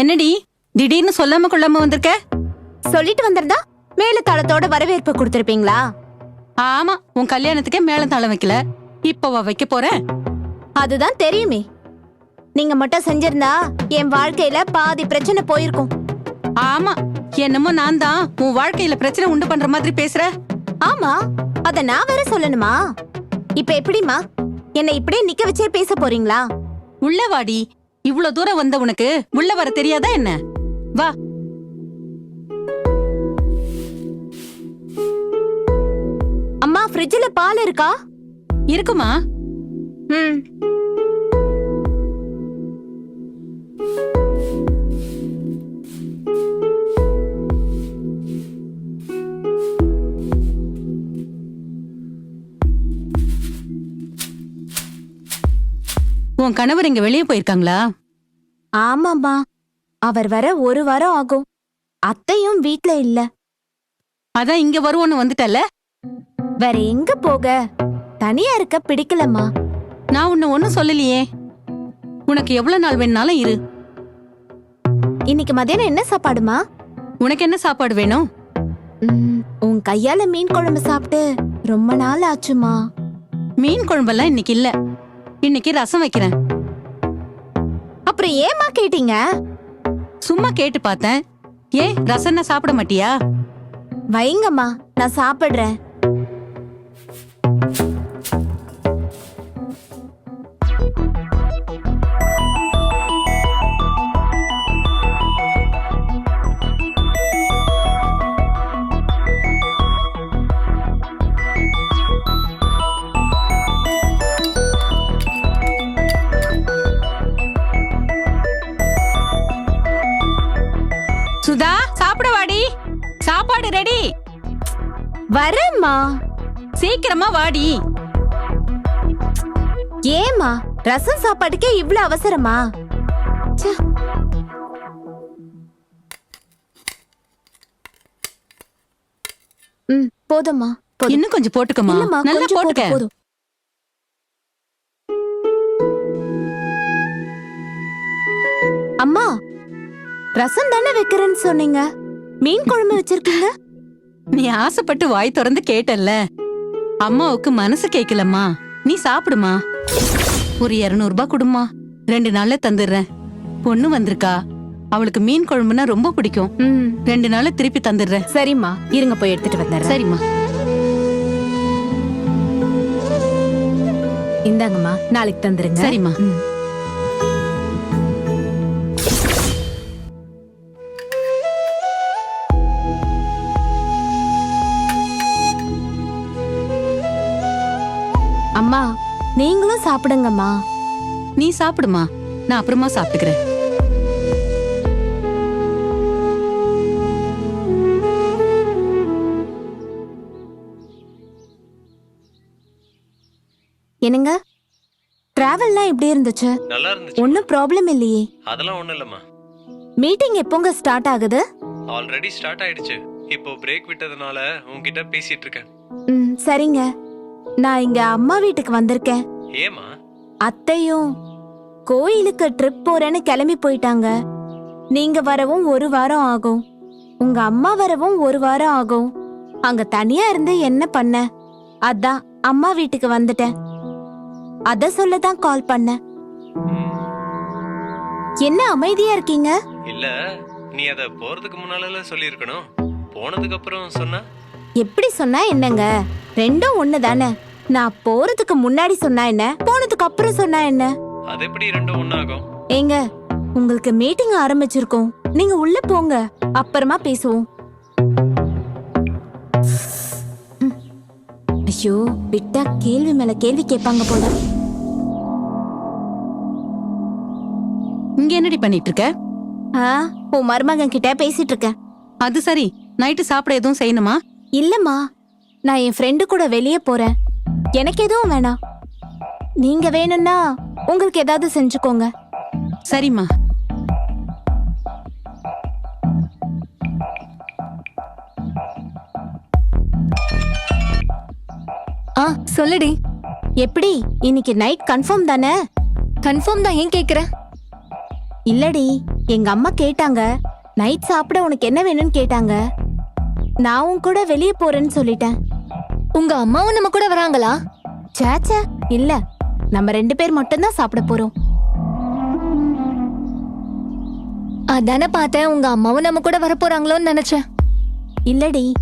என்னடி? திடீர்னு சொல்லாம கொள்ளாம வந்திருக்க? சொல்லிட்டு வந்திருந்தா மேல தளத்தோட வரவேற்பு கொடுத்திருப்பீங்களா? ஆமா உன் கல்யாணத்துக்கே மேளம் தாளம் வைக்கல. இப்பவா வைக்க போறேன். அதுதான் தெரியுமே. நீங்க மட்டும் செஞ்சிருந்தா என் வாழ்க்கையில பாதி பிரச்சனை போயிருக்கும். ஆமா என்னமோ நான் தான் உன் வாழ்க்கையில பிரச்சனை உண்டு பண்ற மாதிரி பேசுற. ஆமா அத நான் வேற சொல்லணுமா? இப்ப எப்படிமா என்னை இப்படியே நிக்க வச்சே பேச போறீங்களா? உள்ள வாடி இவ்ளோ தூரம் வந்த உனக்கு உள்ள வர தெரியாதா என்ன? வா. அம்மா ஃப்ரிட்ஜ்ல பால் இருக்கா? இருக்குமா? ம். உன் கணவர் இங்க வெளியே போயிருக்காங்களா? ஆமாம்மா. அவர் வர ஒரு வாரம் ஆகும். அத்தையும் வீட்ல இல்ல. அதான் இங்க வருவோன்னு வந்துட்டல வேற எங்க போக? தனியா இருக்க பிடிக்கலம்மா. நான் உன்னை ஒண்ணும் சொல்லலையே. உனக்கு எவ்வளவு நாள் வேணும்னாலும் இரு. இன்னைக்கு மதியானம் என்ன சாப்பாடுமா? உனக்கு என்ன சாப்பாடு வேணும்? ம், உன் கையால மீன் குழம்பு சாப்பிட்டு ரொம்ப நாள் ஆச்சுமா. மீன் குழம்பெல்லாம் இன்னைக்கு இல்ல. இன்னைக்கு ரசம் வைக்கிறேன். அப்புறம் ஏமா கேட்டீங்க? சும்மா கேட்டு பார்த்தேன். ஏன் ரசம்னா சாப்பிட மாட்டியா? வைங்கம்மா நான் சாப்பிடுறேன். சுதா சாப்பிட வாடி சாப்பாடு ரெடி வரேம்மா. சீக்கிரமா வாடி. ஏமா ரசம் சாப்பாட்டுக்கே இவ்ளோ அவசரமா? ச்சே. ம் போதும்மா போதும். இன்னும் கொஞ்சம் போட்டுக்கமா நல்லா போட்டுக்க. போதும். அம்மா ரசம் தானே வைக்கிறேன்னு சொன்னீங்க? மீன் குழம்பு வச்சிருக்கீங்க? நீ ஆசைப்பட்டு வாய் திறந்து கேட்டல்ல. அம்மாவுக்கு மனசு கேக்கலம்மா. நீ சாப்பிடுமா? ஒரு இருநூறு ரூபாய் கொடுமா ரெண்டு நாள்ல தந்துடுறேன். பொண்ணு வந்திருக்கா. அவளுக்கு மீன் குழம்புனா ரொம்ப பிடிக்கும். ம். ரெண்டு நாள்ல திருப்பி தந்துடுறேன். சரிம்மா இருங்க போய் எடுத்துட்டு வந்துடுறேன். சரிம்மா. இந்தாங்கம்மா நாளைக்கு தந்துருங்க. சரிம்மா. நீங்களும் சாப்பிடுங்கம்மா. நீ சாப்பிடுமா? நான் அப்புறமா சாப்பிட்டுக்கிறேன். என்னங்க? டிராவல்லாம் எப்படி இருந்துச்சு? நல்லா இருந்துச்சு. ஒன்னும் ப்ராப்ளம் இல்லையே. அதெல்லாம் ஒண்ணும் இல்லம்மா. மீட்டிங் எப்போங்க ஸ்டார்ட் ஆகுது? ஆல்ரெடி ஸ்டார்ட் ஆயிடுச்சு. இப்போ பிரேக் விட்டதுனால உன்கிட்ட பேசிட்டு இருக்கேன். ம் சரிங்க. நான் இங்க அம்மா வீட்டுக்கு வந்திருக்கேன். ஏமா அத்தையும் கோயிலுக்கு ட்ரிப் போறேன்னு கிளம்பி போயிட்டாங்க. நீங்க வரவும் ஒரு வாரம் ஆகும். உங்க அம்மா வரவும் ஒரு வாரம் ஆகும். அங்க தனியா இருந்து என்ன பண்ண? அதான் அம்மா வீட்டுக்கு வந்துட்டேன். அத சொல்லதான் கால் பண்ணேன் என்ன அமைதியா இருக்கீங்க? இல்ல நீ அத போறதுக்கு முன்னால சொல்லியிருக்கணும். போனதுக்கு அப்புறம் சொன்னா? எப்படி சொன்னா என்னங்க? ரெண்டும் ஒண்ணு தானே நான் போறதுக்கு முன்னாடி சொன்னா என்ன? போனதுக்கு அப்புறம் சொன்னா என்ன? அது எப்படி ரெண்டும் ஒண்ணாகும்? ஏங்க உங்களுக்கு மீட்டிங் ஆரம்பிச்சிருக்கோம். நீங்க உள்ள போங்க. அப்புறமா பேசுவோம். ம். ஐயோ விட்டா கேள்வி மேல கேள்வி கேட்பாங்க போல. இங்க என்னடி பண்ணிட்டு இருக்க? ஆ, உன் மருமகன் கிட்ட பேசிட்டு இருக்கேன். அது சரி. நைட்டு சாப்பிட எதுவும் செய்யணுமா? இல்லம்மா. நான் என் ஃப்ரெண்டு கூட வெளியே போறேன். எனக்கு எதுவும் வேணாம். நீங்க வேணும்னா உங்களுக்கு ஏதாவது செஞ்சுக்கோங்க. சரிம்மா. ஆ சொல்லுடி. எப்படி? இன்னைக்கு நைட் கன்ஃபார்ம் தானே? கன்ஃபார்ம் தான் ஏன் கேக்குற? இல்லடி எங்க அம்மா கேட்டாங்க. நைட் சாப்பிட உனக்கு என்ன வேணும்னு கேட்டாங்க. நான் உன் கூட வெளியே போறேன்னு சொல்லிட்டேன். உங்க அம்மாவும் நம்ம கூட வராங்களா? சேச்சே இல்ல. நம்ம ரெண்டு பேர் மட்டும்தான் சாப்பிட போறோம். அதானே பார்த்தேன். உங்க அம்மாவும் நம்ம கூட வர போறாங்களோன்னு நினைச்சேன். இல்லடி.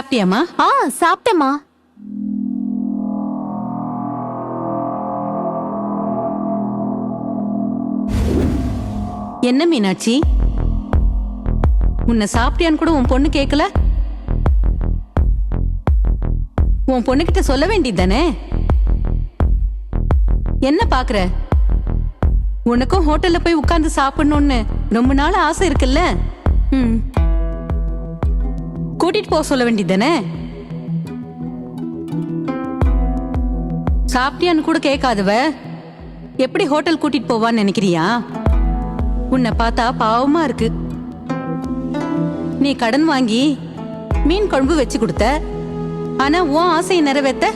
சாப்பிட்டியாமா ஆ சாப்பிட்டேம்மா. என்ன மீனாட்சி? உன்னை சாப்பிட்டியான்னு கூட உன் பொண்ணு கேட்கல உன் பொண்ணுகிட்ட சொல்ல வேண்டியதானே என்ன பாக்குற? உனக்கும் ஹோட்டல்ல போய் உட்கார்ந்து சாப்பிடணும்னு ரொம்ப நாள் ஆசை இருக்குல்ல? ம். கூட்டிட்டு போக சொல்ல வேண்டியதானே சாப்பிட்டியான்னு கூட கேட்காதவ எப்படி ஹோட்டல் கூட்டிட்டு போவான்னு நினைக்கிறியா? உன்னை பார்த்தா பாவமா இருக்கு. நீ கடன் வாங்கி மீன் குழம்பு வச்சு கொடுத்த ஆனா உன் ஆசையை நிறைவேத்த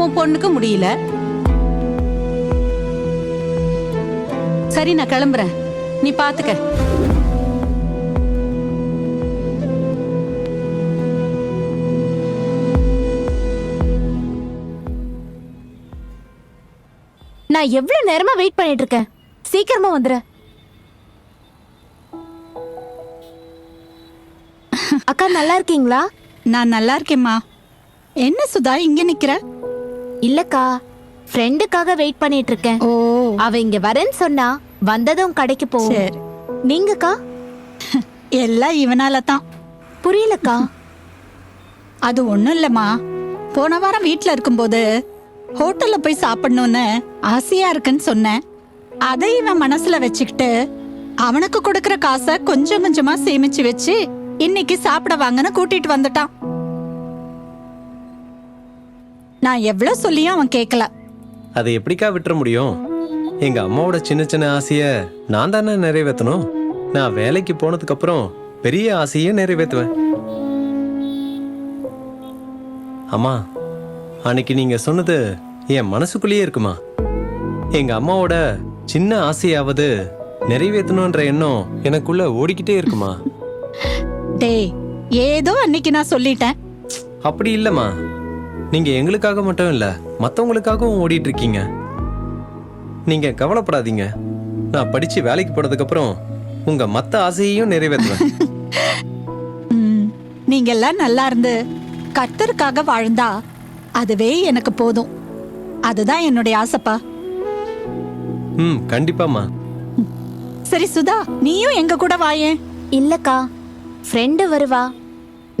உன் பொண்ணுக்கு முடியல. சரி நான் கிளம்புறேன். நீ பாத்துக்க. நான் எவ்வளவு நேரமா வெயிட் பண்ணிட்டு இருக்கேன்? சீக்கிரமா வந்துரு. அக்கா நல்லா இருக்கீங்களா? நான் நல்லா இருக்கேம்மா. என்ன சுதா இங்க நிக்கிற? இல்லக்கா ஃப்ரெண்டுக்காக வெயிட் பண்ணிட்டு இருக்கேன். ஓ. அவ இங்க வரேன்னு சொன்னா வந்ததும் கடைக்கு போவோம் சரி. நீங்கக்கா? எல்லாம் இவனால தான் புரியலக்கா. அது ஒண்ணும் இல்லம்மா. போன வாரம் வீட்ல இருக்கும்போது ஹோட்டல்ல போய் சாப்பிடணும்னு ஆசையா இருக்குன்னு சொன்னேன். அதை இவன் மனசுல வச்சுக்கிட்டு அவனுக்கு கொடுக்கற காசை கொஞ்சம் கொஞ்சமா சேமிச்சு வச்சு இன்னைக்கு சாப்பிட வாங்கன்னு கூட்டிட்டு வந்துட்டான். நான் எவ்வளவு சொல்லியும் அவன் கேட்கல அதை எப்படிக்கா விட்டுற முடியும்? எங்க அம்மாவோட சின்ன சின்ன ஆசைய நான் தானே நிறைவேற்றணும் நான் வேலைக்கு போனதுக்கு அப்புறம் பெரிய ஆசையை நிறைவேற்றுவேன் அம்மா அன்னைக்கு நீங்க சொன்னது என் மனசுக்குள்ளேயே இருக்குமா? எங்க அம்மாவோட சின்ன ஆசையாவது நிறைவேற்றணுன்ற எண்ணம் எனக்குள்ள ஓடிக்கிட்டே இருக்குமா? டேய் ஏதோ அன்னைக்கு நான் சொல்லிட்டேன். அப்படி இல்லம்மா. நீங்க எங்களுக்காக மட்டும் இல்ல மத்தவங்களுக்காகவும் ஓடிட்டு இருக்கீங்க நீங்க கவலைப்படாதீங்க. நான் படிச்சு வேலைக்கு போனதுக்கு அப்புறம் உங்க மத்த ஆசையையும் நிறைவேற்றுவேன். நீங்க எல்லாம் நல்லா இருந்து கர்த்தருக்காக வாழ்ந்தா அதுவே எனக்கு போதும். அதுதான் என்னுடைய ஆசைப்பா. ம் கண்டிப்பாம்மா. சரி சுதா நீயும் எங்க கூட வாயேன் இல்லக்கா ஃப்ரெண்டு வருவா.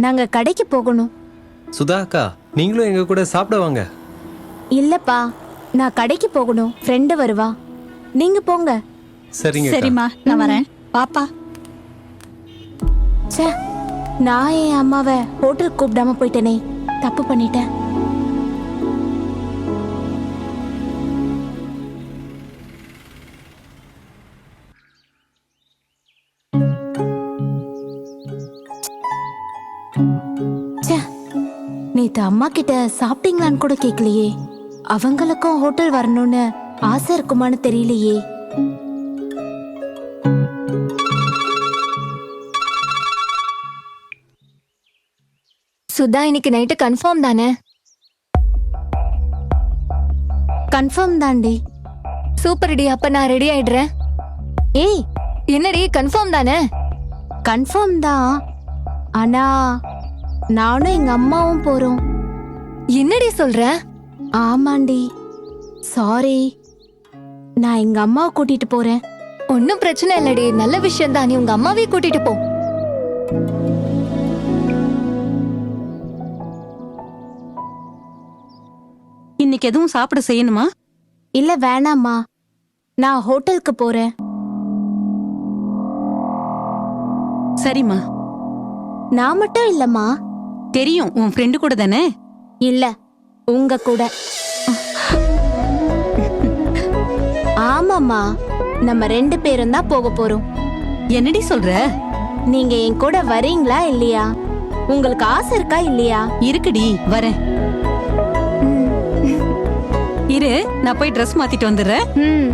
நாங்க கடைக்கு போகணும். சுதா அக்கா நீங்களும் எங்க கூட சாப்பிட வாங்க. இல்லப்பா நான் கடைக்கு போகணும். ஃப்ரெண்டு வருவா. நீங்க போங்க. சரிங்க அக்கா. சரிம்மா நான் வரேன். பாப்பா ச்சே நான் என் அம்மாவை ஹோட்டல் கூப்பிடாம போயிட்டேனே. தப்பு பண்ணிட்டேன். அம்மா கிட்ட சாப்பிட்டீங்களான்னு கூட கேட்கலையே அவங்களுக்கும் ஹோட்டல் வரணும்னு ஆசை இருக்குமான்னு தெரியலையே. சுதா இன்னைக்கு நைட்டு கன்ஃபார்ம் தானே? கன்ஃபார்ம் தாண்டி சூப்பர் டி அப்ப நான் ரெடி ஆயிடுறேன். ஏய் என்னடி கன்ஃபார்ம் தானே? கன்ஃபார்ம் தான். ஆனா நானும் எங்க அம்மாவும் போறோம். என்னடி சொல்ற? ஆமாண்டி. சாரி நான் எங்க அம்மாவை கூட்டிட்டு போறேன். ஒன்னும் பிரச்சனை இல்லடி. நல்ல விஷயம் தான். நீ உங்க அம்மாவே கூட்டிட்டு போ. இன்னைக்கு எதுவும் சாப்பிட செய்யணுமா? இல்ல வேணாம்மா. நான் ஹோட்டலுக்கு போறேன். சரிம்மா. நான் மட்டும் இல்லம்மா. தெரியும். உன் ஃப்ரெண்டு கூட தானே? இல்ல உங்க கூட. ஆமாம்மா நம்ம ரெண்டு பேரும் தான் போக போறோம். என்னடி சொல்ற? நீங்க என் கூட வரீங்களா இல்லையா? உங்களுக்கு ஆசை இருக்கா இல்லையா? இருக்குடி வரேன். இரு நான் போய் ட்ரெஸ் மாத்திட்டு வந்துடுறேன். ம்.